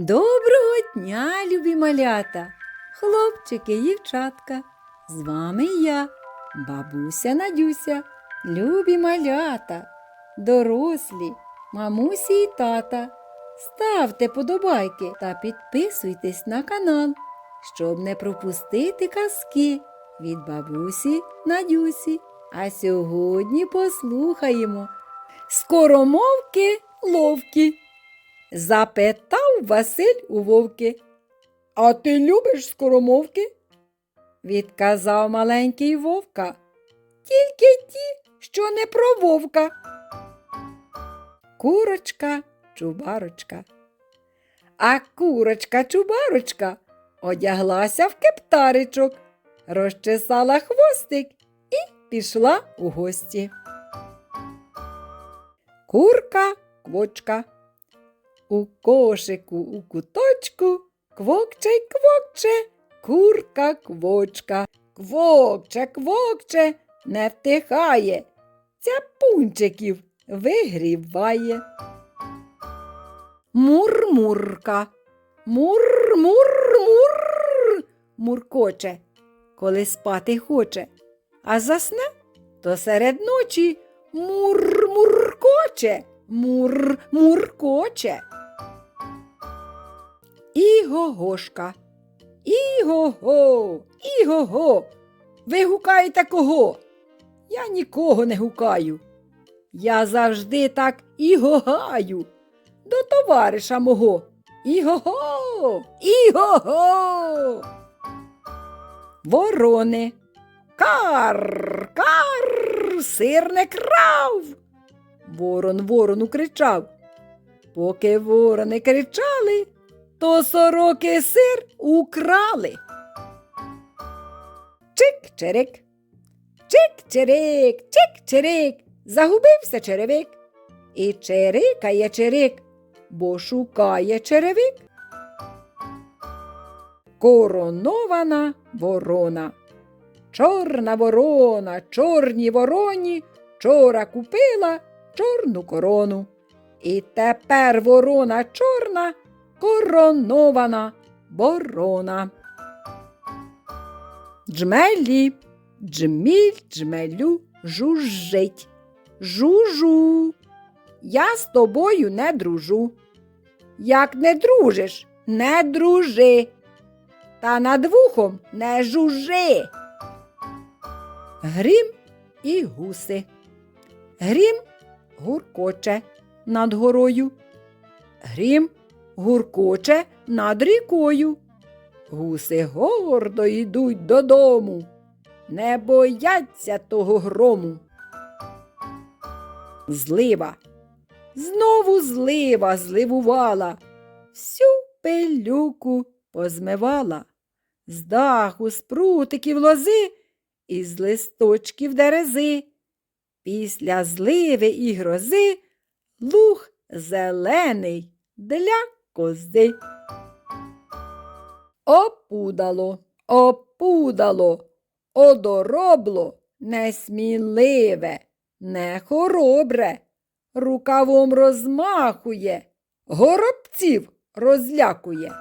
Доброго дня, любі малята, хлопчики і дівчатка. З вами я, бабуся Надюся, любі малята, дорослі, мамусі і тата. Ставте подобайки та підписуйтесь на канал, щоб не пропустити казки від бабусі Надюсі. А сьогодні послухаємо скоромовки ловкі. Запитав Василь у вовки. А ти любиш скоромовки? Відказав маленький вовка. Тільки ті, що не про вовка. Курочка, чубарочка. А курочка чубарочка одяглася в кептаричок, розчесала хвостик і пішла у гості. Курка квочка. У кошику у куточку квокче квокче, курка квочка. Квокче, квокче, не втихає, цяпунчиків вигріває. Мурмурка. Мур-мур-мур. Муркоче, коли спати хоче, а засне, то серед ночі мур-муркоче, мур-муркоче. Іго-гошка. Іго-го, іго-го. Ви гукаєте кого? Я нікого не гукаю. Я завжди так іго-гаю до товариша мого. Іго-го, іго-го. Ворони. Кар, кар, сир не крав. Ворон ворону кричав. Поки ворони кричали, то сороки сир украли. Чик-чирик, чик-чирик, чик-чирик, загубився черевик. І чирикає чирик, бо шукає черевик. Коронована ворона. Чорна ворона, чорній вороні, вчора купила чорну корону. І тепер ворона чорна, коронована ворона. Джмелі, джміль, джмелю, жужжить. Жужу. Я з тобою не дружу. Як не дружиш, не дружи. Та над вухом не жужи. Грім і гуси. Грім гуркоче над горою. Грім гуркоче над рікою. Гуси гордо йдуть додому, не бояться того грому. Злива. Знову злива зливувала, всю пилюку позмивала, з даху, з прутиків лози і з листочків дерези. Після зливи і грози луг зелений для кози. Опудало, опудало, одоробло, несміливе, нехоробре, рукавом розмахує, горобців розлякує.